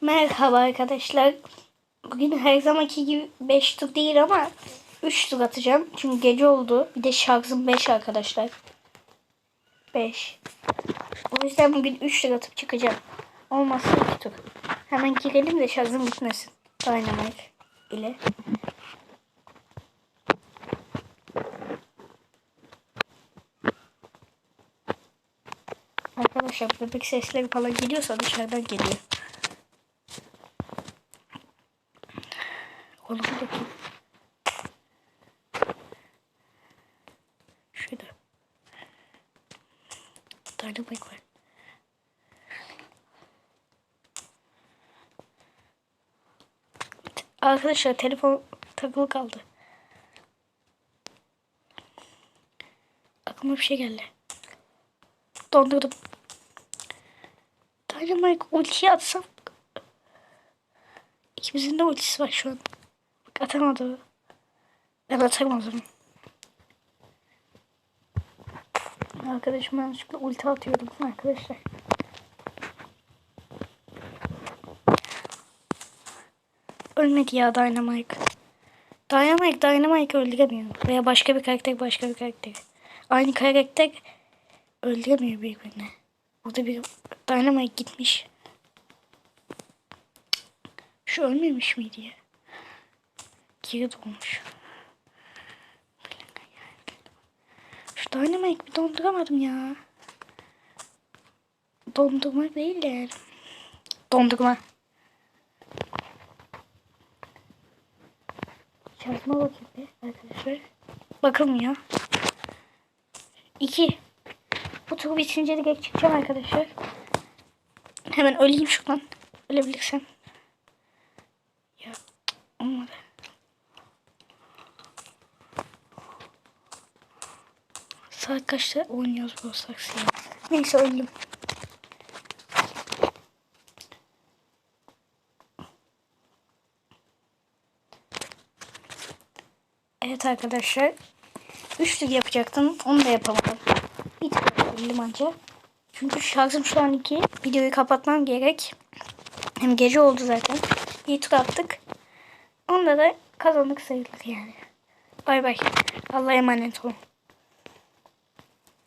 Merhaba arkadaşlar. Bugün her zamanki gibi 5 tur değil ama 3 tur atacağım. Çünkü gece oldu. Bir de şarjım 5 arkadaşlar. 5. O yüzden bugün 3 tur atıp çıkacağım. Olmazsa 2 tur. Hemen girelim de şarjım bitmesin. Dynamite ile. Arkadaşlar bebek sesleri falan geliyorsa dışarıdan geliyor. Oğlum bakayım. Şurada. Dynamite var. Arkadaşlar telefon takılı kaldı. Aklıma bir şey geldi. Dondurdum. Dynamite ultiyi atsam. İkimizin de ultisi var şu an. Atamadı. Ben zaman. Arkadaşım yanlışlıkla ulti atıyordum arkadaşlar. Ölmedi ya Dynamite. Dynamite Dynamite öldüremiyor. Veya başka bir karakter başka bir karakter. Aynı karakter öldüremiyor birbirini. Burada bir Dynamite gitmiş. Şu ölmemiş miydi ya? Geri doğmuş. Şu Dynamite bir donduramadım ya. Dondurma değil de. Dondurma. Şansıma bakayım bir arkadaşlar. Bakılmıyor. İki. Bu tur bitince geç çıkacağım arkadaşlar. Hemen öleyim şuradan. Ölebilirsem. Ya olmadı. Saat kaçta oynuyoruz bu saksıyı? Neyse öldüm. Evet arkadaşlar. Üçlük yapacaktım. Onu da yapamadım. Bir tık yapabildim anca. Çünkü şarjım şu an iki. Videoyu kapatmam gerek. Hem gece oldu zaten. Bir tur attık. Onda da kazandık sayılır yani. Bay bay. Allah'a emanet olun.